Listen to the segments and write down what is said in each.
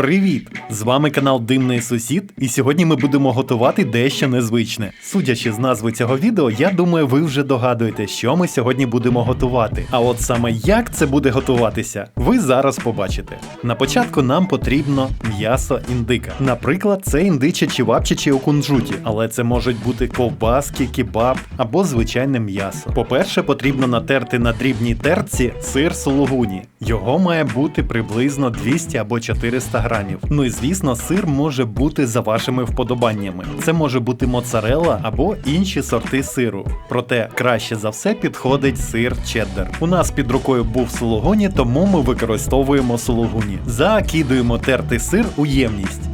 Привіт! З вами канал Димний Сусід, і сьогодні ми будемо готувати дещо незвичне. Судячи з назви цього відео, я думаю, ви вже догадуєте, що ми сьогодні будемо готувати. А от саме як це буде готуватися, ви зараз побачите. На початку нам потрібно м'ясо індика. Наприклад, це індиче чи вапчичі у кунжуті, але це можуть бути ковбаски, кебаб або звичайне м'ясо. По-перше, потрібно натерти на дрібній терці сир сулугуні. Його має бути приблизно 200 або 400 грамів. Ну і звісно, сир може бути за вашими вподобаннями. Це може бути моцарелла або інші сорти сиру. Проте краще за все підходить сир чеддер. У нас під рукою був сулугоні, тому ми використовуємо сулугуні. Закидуємо тертий сир у ємність.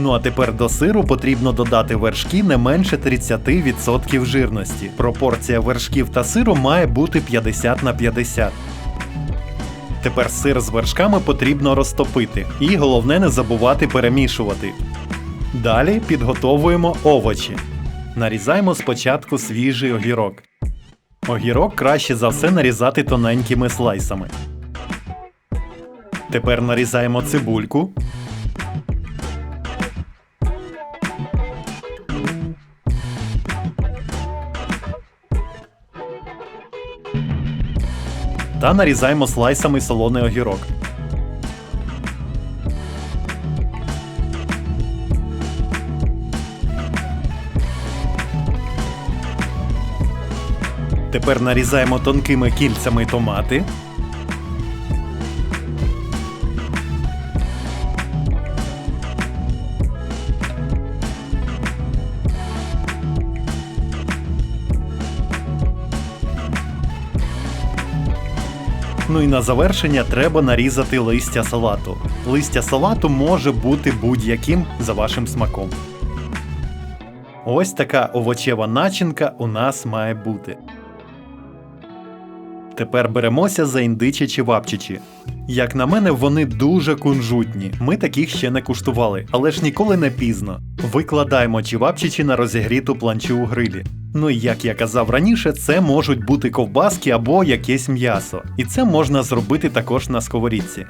Ну а тепер до сиру потрібно додати вершки не менше 30% жирності. Пропорція вершків та сиру має бути 50 на 50. Тепер сир з вершками потрібно розтопити. І головне не забувати перемішувати. Далі підготовуємо овочі. Нарізаємо спочатку свіжий огірок. Огірок краще за все нарізати тоненькими слайсами. Тепер нарізаємо цибульку. Та нарізаємо слайсами солоний огірок. Тепер нарізаємо тонкими кільцями томати. Ну і на завершення треба нарізати листя салату. Листя салату може бути будь-яким за вашим смаком. Ось така овочева начинка у нас має бути. Тепер беремося за індичі чи вапчичі. Як на мене, вони дуже кунжутні. Ми таких ще не куштували, але ж ніколи не пізно. Викладаємо чівапчичі на розігріту планчу у грилі. Ну і як я казав раніше, це можуть бути ковбаски або якесь м'ясо. І це можна зробити також на сковорідці.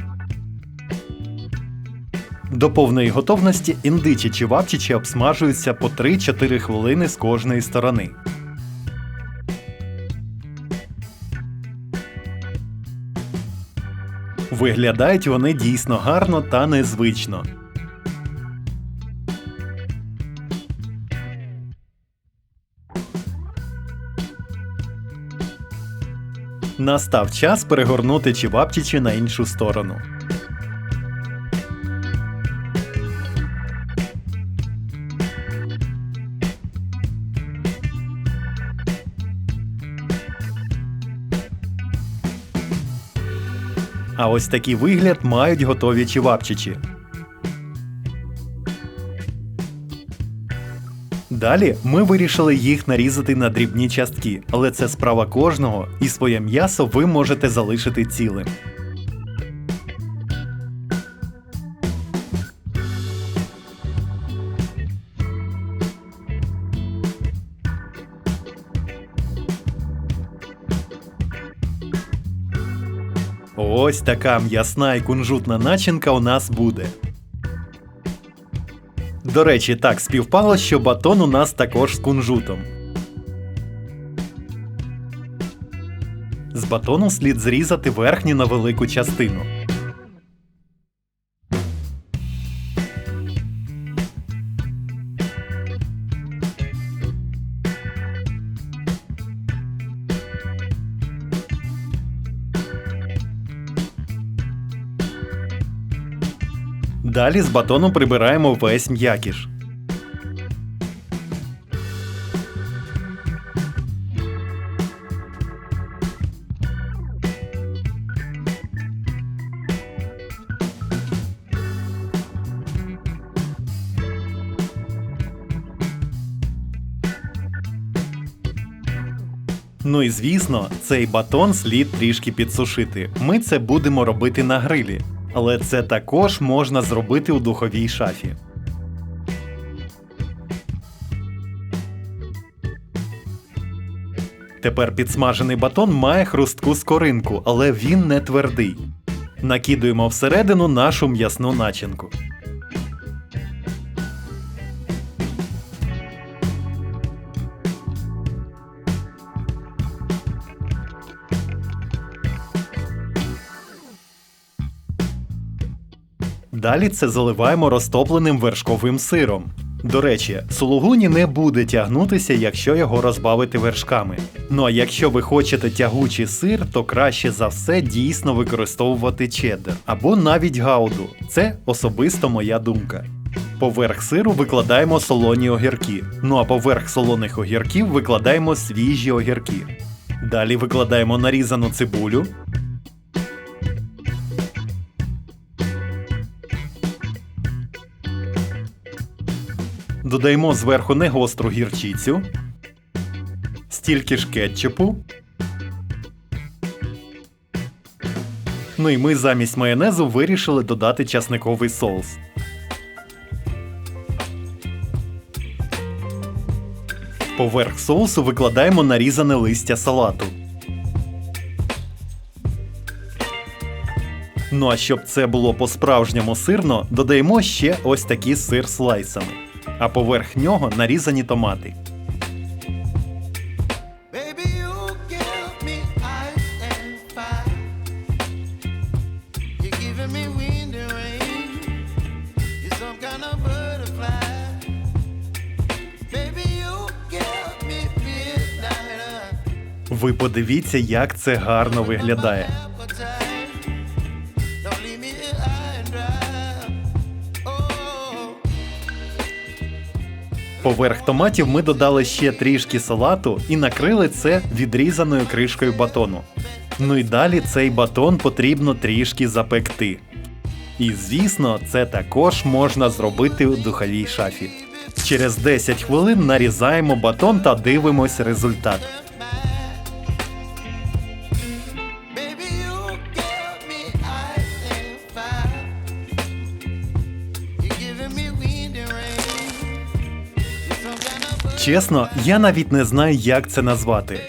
До повної готовності індичі чи вапчичі обсмажуються по 3-4 хвилини з кожної сторони. Виглядають вони дійсно гарно та незвично. Настав час перегорнути чебапчичі на іншу сторону. А ось такий вигляд мають готові чівапчичі. Далі ми вирішили їх нарізати на дрібні частки, але це справа кожного, і своє м'ясо ви можете залишити цілим. Ось така м'ясна і кунжутна начинка у нас буде. До речі, так співпало, що батон у нас також з кунжутом. З батону слід зрізати верхню на велику частину. Далі з батону прибираємо весь м'якіш. Ну і звісно, цей батон слід трішки підсушити. Ми це будемо робити на грилі але це також можна зробити у духовій шафі. Тепер підсмажений батон має хрустку скоринку, але він не твердий. Накидуємо всередину нашу м'ясну начинку. Далі це заливаємо розтопленим вершковим сиром. До речі, сулугуні не буде тягнутися, якщо його розбавити вершками. Ну а якщо ви хочете тягучий сир, то краще за все дійсно використовувати чеддер або навіть гауду. Це особисто моя думка. Поверх сиру викладаємо солоні огірки. Ну а поверх солоних огірків викладаємо свіжі огірки. Далі викладаємо нарізану цибулю, Додаємо зверху негостру гірчицю, стільки ж кетчупу. Ну і ми замість майонезу вирішили додати часниковий соус. Поверх соусу викладаємо нарізане листя салату. Ну а щоб це було по-справжньому сирно, додаємо ще ось такий сир слайсами а поверх нього нарізані томати. Ви подивіться, як це гарно виглядає. Поверх томатів ми додали ще трішки салату і накрили це відрізаною кришкою батону. Ну і далі цей батон потрібно трішки запекти. І звісно, це також можна зробити у духовій шафі. Через 10 хвилин нарізаємо батон та дивимось результат. Me Чесно, я навіть не знаю, як це назвати.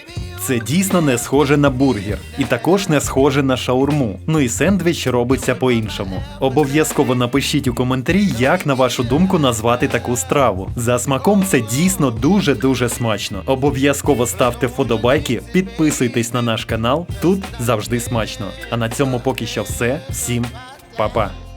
Це дійсно не схоже на бургер, і також не схоже на шаурму. Ну і сендвіч робиться по-іншому. Обов'язково напишіть у коментарі, як на вашу думку назвати таку страву. За смаком це дійсно дуже-дуже смачно. Обов'язково ставте вподобайки, підписуйтесь на наш канал. Тут завжди смачно. А на цьому поки що все. Всім па-па.